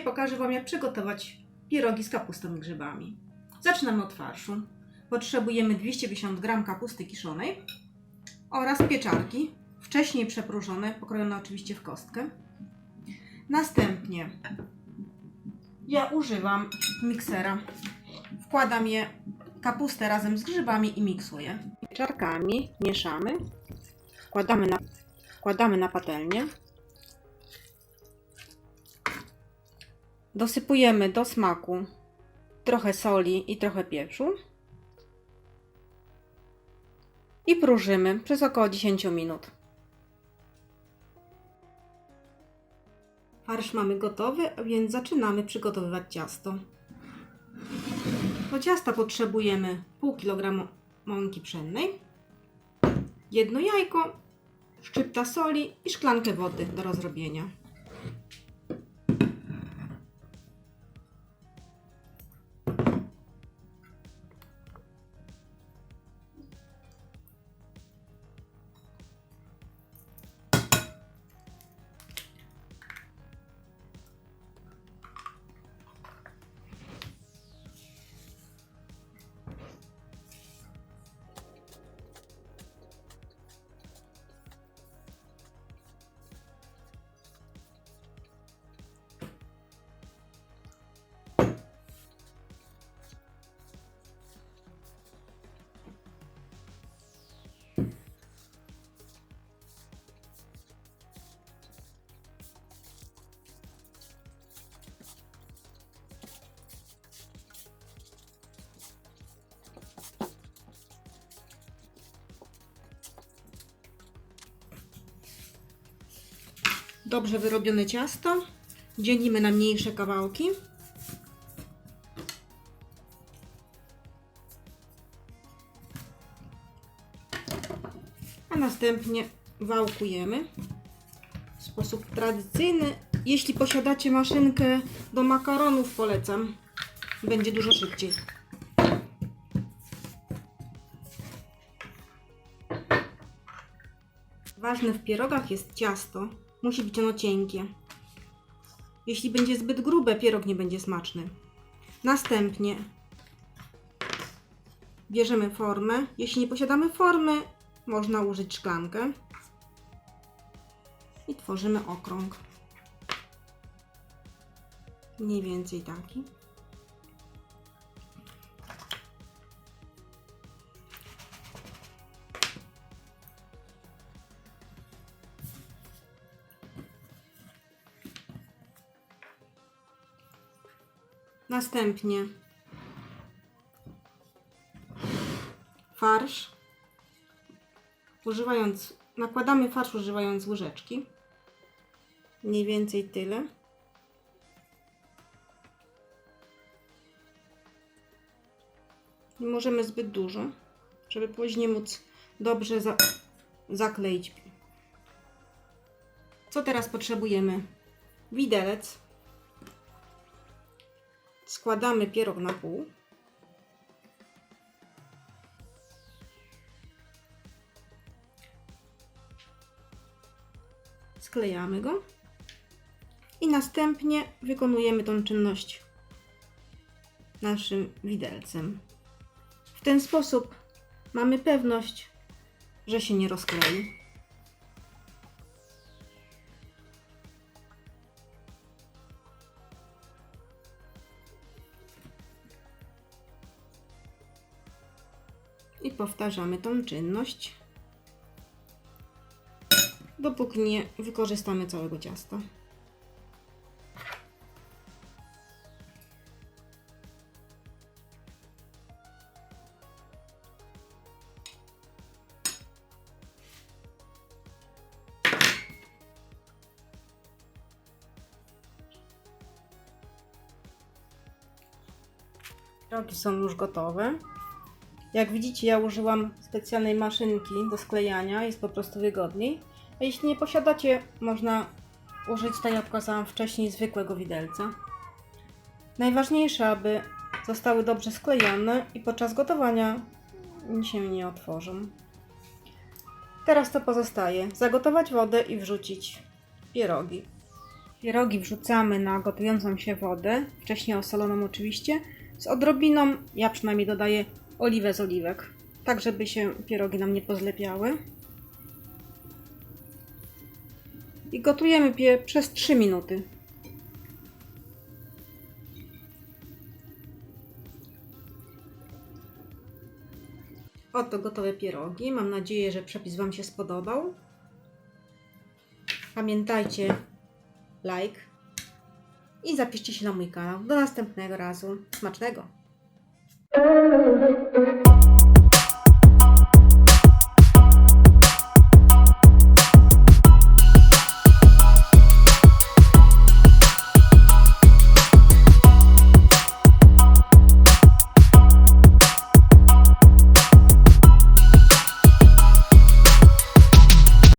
pokażę Wam, jak przygotować pierogi z kapustą i grzybami. Zaczynamy od farszu. Potrzebujemy 250 g kapusty kiszonej oraz pieczarki, wcześniej przepróżone, pokrojone oczywiście w kostkę. Następnie ja używam miksera. Wkładam je kapustę razem z grzybami i miksuję. Pieczarkami mieszamy. Wkładamy na, wkładamy na patelnię. Dosypujemy do smaku trochę soli i trochę pieprzu. I próżymy przez około 10 minut. Farsz mamy gotowy, więc zaczynamy przygotowywać ciasto. Do ciasta potrzebujemy pół kg mąki pszennej, jedno jajko, szczypta soli i szklankę wody do rozrobienia. Dobrze wyrobione ciasto dzielimy na mniejsze kawałki. A następnie wałkujemy w sposób tradycyjny. Jeśli posiadacie maszynkę do makaronów, polecam. Będzie dużo szybciej. Ważne w pierogach jest ciasto. Musi być ono cienkie. Jeśli będzie zbyt grube, pierog nie będzie smaczny. Następnie bierzemy formę. Jeśli nie posiadamy formy, można użyć szklankę. I tworzymy okrąg. Mniej więcej taki. Następnie farsz. Używając, nakładamy farsz używając łyżeczki. Mniej więcej tyle. Nie możemy zbyt dużo, żeby później móc dobrze za zakleić. Co teraz potrzebujemy? Widelec. Składamy pierog na pół. Sklejamy go. I następnie wykonujemy tą czynność naszym widelcem. W ten sposób mamy pewność, że się nie rozklei. I powtarzamy tą czynność, dopóki nie wykorzystamy całego ciasta. Rogi są już gotowe. Jak widzicie, ja użyłam specjalnej maszynki do sklejania, jest po prostu wygodniej. A jeśli nie posiadacie, można użyć, tak jak pokazałam wcześniej, zwykłego widelca. Najważniejsze, aby zostały dobrze sklejone i podczas gotowania się nie otworzą. Teraz to pozostaje zagotować wodę i wrzucić pierogi. Pierogi wrzucamy na gotującą się wodę, wcześniej osoloną oczywiście, z odrobiną, ja przynajmniej dodaję oliwę z oliwek, tak żeby się pierogi nam nie pozlepiały. I gotujemy je przez 3 minuty. Oto gotowe pierogi. Mam nadzieję, że przepis Wam się spodobał. Pamiętajcie, like i zapiszcie się na mój kanał. Do następnego razu. Smacznego! Thank you.